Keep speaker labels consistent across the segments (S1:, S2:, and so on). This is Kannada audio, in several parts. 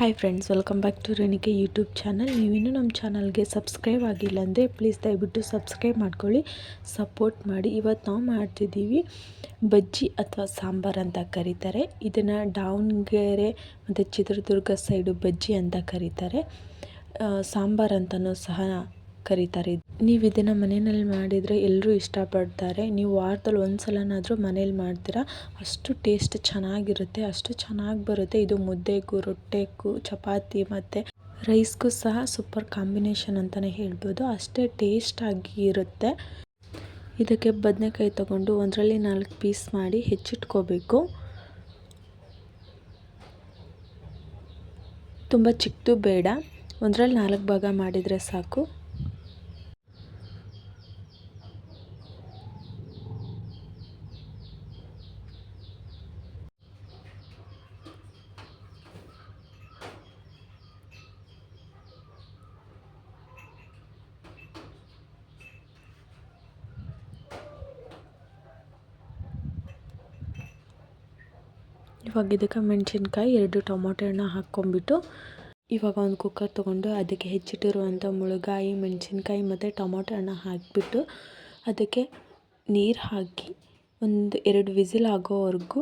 S1: Hi friends welcome back to Renike YouTube channel ನೀವಿನ್ನೂ ನಮ್ಮ ಚಾನಲ್ಗೆ ಸಬ್ಸ್ಕ್ರೈಬ್ ಆಗಿಲ್ಲ ಅಂದರೆ ಪ್ಲೀಸ್ ದಯವಿಟ್ಟು ಸಬ್ಸ್ಕ್ರೈಬ್ ಮಾಡ್ಕೊಳ್ಳಿ ಸಪೋರ್ಟ್ ಮಾಡಿ. ಇವತ್ತು ನಾವು ಮಾಡ್ತಿದ್ದೀವಿ ಬಜ್ಜಿ ಅಥವಾ ಸಾಂಬಾರು ಅಂತ ಕರೀತಾರೆ. ಇದನ್ನು ದಾವಣಗೆರೆ ಮತ್ತು ಚಿತ್ರದುರ್ಗ ಸೈಡು ಬಜ್ಜಿ ಅಂತ ಕರೀತಾರೆ. ಸಾಂಬಾರು ಅಂತಲೂ ಸಹ ಕರೀತಾರೆ. ನೀವು ಇದನ್ನು ಮನೆಯಲ್ಲಿ ಮಾಡಿದರೆ ಎಲ್ಲರೂ ಇಷ್ಟಪಡ್ತಾರೆ. ನೀವು ವಾರದಲ್ಲಿ ಒಂದು ಸಲನಾದರೂ ಮನೇಲಿ ಮಾಡ್ತೀರಾ? ಅಷ್ಟು ಟೇಸ್ಟ್ ಚೆನ್ನಾಗಿರುತ್ತೆ, ಅಷ್ಟು ಚೆನ್ನಾಗಿ ಬರುತ್ತೆ. ಇದು ಮುದ್ದೆಗೂ, ರೊಟ್ಟೆಗೂ, ಚಪಾತಿ ಮತ್ತು ರೈಸ್ಗೂ ಸಹ ಸೂಪರ್ ಕಾಂಬಿನೇಷನ್ ಅಂತಲೇ ಹೇಳ್ಬೋದು. ಅಷ್ಟೇ ಟೇಸ್ಟಾಗಿ ಇರುತ್ತೆ. ಇದಕ್ಕೆ ಬದನೆಕಾಯಿ ತಗೊಂಡು ಒಂದರಲ್ಲಿ ನಾಲ್ಕು ಪೀಸ್ ಮಾಡಿ ಹೆಚ್ಚಿಟ್ಕೋಬೇಕು. ತುಂಬ ಚಿಕ್ಕದು ಬೇಡ. ಒಂದರಲ್ಲಿ ನಾಲ್ಕು ಭಾಗ ಮಾಡಿದರೆ ಸಾಕು. ಇವಾಗ ಇದಕ್ಕೆ ಮೆಣಸಿನ್ಕಾಯಿ ಎರಡು ಟೊಮೊಟೊ ಹಣ್ಣು ಹಾಕ್ಕೊಂಬಿಟ್ಟು ಇವಾಗ ಒಂದು ಕುಕ್ಕರ್ ತೊಗೊಂಡು ಅದಕ್ಕೆ ಹೆಚ್ಚಿಟ್ಟಿರುವಂಥ ಮುಳುಗಾಯಿ, ಮೆಣಸಿನ್ಕಾಯಿ ಮತ್ತು ಟೊಮೊಟೊ ಹಣ್ಣು ಹಾಕಿಬಿಟ್ಟು ಅದಕ್ಕೆ ನೀರು ಹಾಕಿ ಒಂದು ಎರಡು ವಿಸಿಲ್ ಆಗೋವರೆಗೂ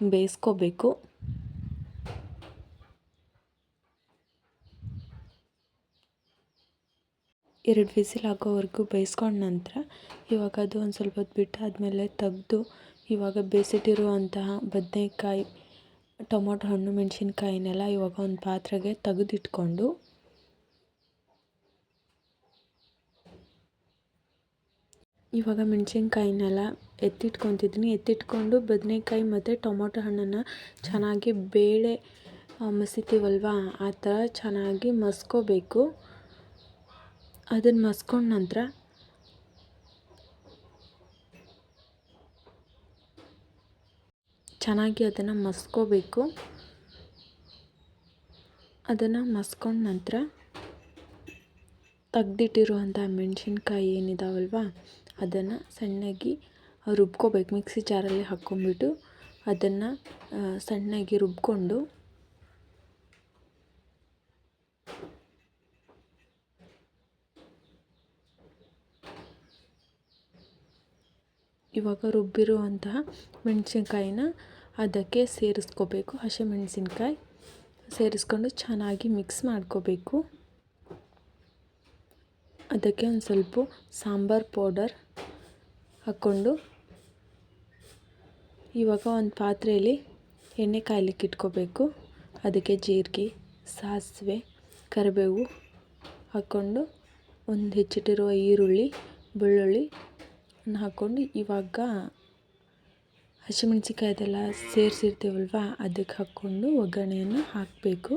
S1: ಬೇಯಿಸ್ಕೋಬೇಕು. ಎರಡು ವಿಸಿಲ್ ಆಗೋವರೆಗೂ ಬೇಯಿಸ್ಕೊಂಡ ನಂತರ ಇವಾಗ ಅದು ಒಂದು ಸ್ವಲ್ಪ ಹೊತ್ತು ಬಿಟ್ಟು ಆದಮೇಲೆ ತೆಗ್ದು ಇವಾಗ ಬೇಯಿಸಿಟ್ಟಿರುವಂತಹ ಬದನೇಕಾಯಿ, ಟೊಮೊಟೊ, ಹಣ್ಣು, ಮೆಣಸಿನ್ಕಾಯಿನೆಲ್ಲ ಇವಾಗ ಒಂದು ಪಾತ್ರೆಗೆ ತೆಗೆದಿಟ್ಕೊಂಡು ಇವಾಗ ಮೆಣಸಿನ್ಕಾಯಿನೆಲ್ಲ ಎತ್ತಿಟ್ಕೊತಿದ್ದೀನಿ. ಎತ್ತಿಟ್ಕೊಂಡು ಬದನೇಕಾಯಿ ಮತ್ತು ಟೊಮೊಟೊ ಹಣ್ಣನ್ನು ಚೆನ್ನಾಗಿ ಬೇಳೆ ಮಸಿತೀವಲ್ವ, ಆ ಥರ ಚೆನ್ನಾಗಿ ಮಸ್ಕೋಬೇಕು. ಅದನ್ನು ಮಸ್ಕೊಂಡ ನಂತರ ಚೆನ್ನಾಗಿ ಅದನ್ನು ಮಸ್ಕೋಬೇಕು. ಅದನ್ನು ಮಸ್ಕೊಂಡ ನಂತರ ತೆಗ್ದಿಟ್ಟಿರುವಂಥ ಮೆಣಸಿನ್ಕಾಯಿ ಏನಿದಾವಲ್ವ, ಅದನ್ನು ಸಣ್ಣಗೆ ರುಬ್ಕೋಬೇಕು. ಮಿಕ್ಸಿ ಜಾರಲ್ಲಿ ಹಾಕ್ಕೊಂಬಿಟ್ಟು ಅದನ್ನು ಸಣ್ಣಗೆ ರುಬ್ಕೊಂಡು ಇವಾಗ ರುಬ್ಬಿರುವಂತಹ ಮೆಣಸಿನ್ಕಾಯಿನ ಅದಕ್ಕೆ ಸೇರಿಸ್ಕೋಬೇಕು. ಹಸಿಮೆಣಸಿನ್ಕಾಯಿ ಸೇರಿಸ್ಕೊಂಡು ಚೆನ್ನಾಗಿ ಮಿಕ್ಸ್ ಮಾಡ್ಕೋಬೇಕು. ಅದಕ್ಕೆ ಒಂದು ಸ್ವಲ್ಪ ಸಾಂಬಾರು ಪೌಡರ್ ಹಾಕ್ಕೊಂಡು ಇವಾಗ ಒಂದು ಪಾತ್ರೆಯಲ್ಲಿ ಎಣ್ಣೆ ಕಾಯ್ಲಿಕ್ಕೆ ಇಟ್ಕೋಬೇಕು. ಅದಕ್ಕೆ ಜೀರಿಗೆ, ಸಾಸಿವೆ, ಕರಿಬೇವು ಹಾಕ್ಕೊಂಡು ಒಂದು ಹೆಚ್ಚಿಟ್ಟಿರುವ ಈರುಳ್ಳಿ, ಬೆಳ್ಳುಳ್ಳಿ ಹಾಕ್ಕೊಂಡು ಇವಾಗ ಹಸಿಮೆಣ್ಸಿಕಾಯಿ ಅದೆಲ್ಲ ಸೇರಿಸಿರ್ತೀವಲ್ವ, ಅದಕ್ಕೆ ಹಾಕ್ಕೊಂಡು ಒಗ್ಗರಣೆಯನ್ನು ಹಾಕಬೇಕು.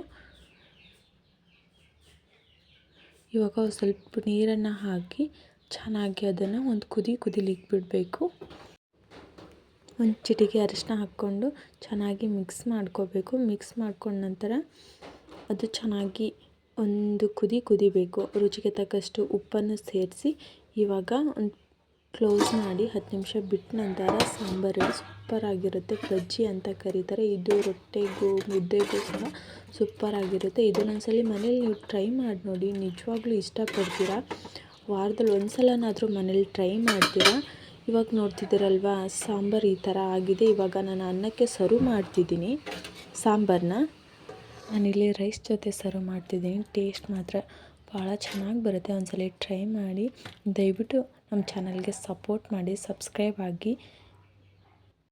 S1: ಇವಾಗ ಸ್ವಲ್ಪ ನೀರನ್ನು ಹಾಕಿ ಚೆನ್ನಾಗಿ ಅದನ್ನು ಒಂದು ಕುದಿ ಕುದಿಲಿಕ್ಕೆ ಬಿಡಬೇಕು ಒಂದು ಚಿಟಿಕೆ ಅರಿಶಿನ ಹಾಕ್ಕೊಂಡು ಚೆನ್ನಾಗಿ ಮಿಕ್ಸ್ ಮಾಡ್ಕೋಬೇಕು. ಮಿಕ್ಸ್ ಮಾಡ್ಕೊಂಡ ನಂತರ ಅದು ಚೆನ್ನಾಗಿ ಒಂದು ಕುದಿ ಕುದಿಬೇಕು. ರುಚಿಗೆ ತಕ್ಕಷ್ಟು ಉಪ್ಪನ್ನು ಸೇರಿಸಿ ಇವಾಗ ಒಂದು ಕ್ಲೋಸ್ ಮಾಡಿ ಹತ್ತು ನಿಮಿಷ ಬಿಟ್ಟ ನಂತರ ಸಾಂಬಾರು ಸೂಪರಾಗಿರುತ್ತೆ ಬಜ್ಜಿ ಅಂತ ಕರೀತಾರೆ. ಇದು ರೊಟ್ಟೆಗೂ ಮುದ್ದೆಗೂ ಸಹ ಸೂಪರಾಗಿರುತ್ತೆ ಇದನ್ನೊಂದ್ಸಲಿ ಮನೇಲಿ ನೀವು ಟ್ರೈ ಮಾಡಿ ನೋಡಿ. ನಿಜವಾಗ್ಲೂ ಇಷ್ಟಪಡ್ತೀರಾ? ವಾರದಲ್ಲಿ ಒಂದು ಸಲನಾದರೂ ಮನೇಲಿ ಟ್ರೈ ಮಾಡ್ತೀರಾ? ಇವಾಗ ನೋಡ್ತಿದ್ದೀರಲ್ವ, ಸಾಂಬಾರು ಈ ಥರ ಆಗಿದೆ. ಇವಾಗ ನಾನು ಅನ್ನಕ್ಕೆ ಸರ್ವ್ ಮಾಡ್ತಿದ್ದೀನಿ. ಸಾಂಬಾರನ್ನ ನಾನಿಲ್ಲಿ ರೈಸ್ ಜೊತೆ ಸರ್ವ್ ಮಾಡ್ತಿದ್ದೀನಿ. ಟೇಸ್ಟ್ ಮಾತ್ರ ಭಾಳ ಚೆನ್ನಾಗಿ ಬರುತ್ತೆ. ಒಂದ್ಸಲ ಟ್ರೈ ಮಾಡಿ. ದಯವಿಟ್ಟು ನಮ್ಮ ಚಾನಲ್ಗೆ ಸಪೋರ್ಟ್ ಮಾಡಿ ಸಬ್ಸ್ಕ್ರೈಬ್ ಆಗಿ.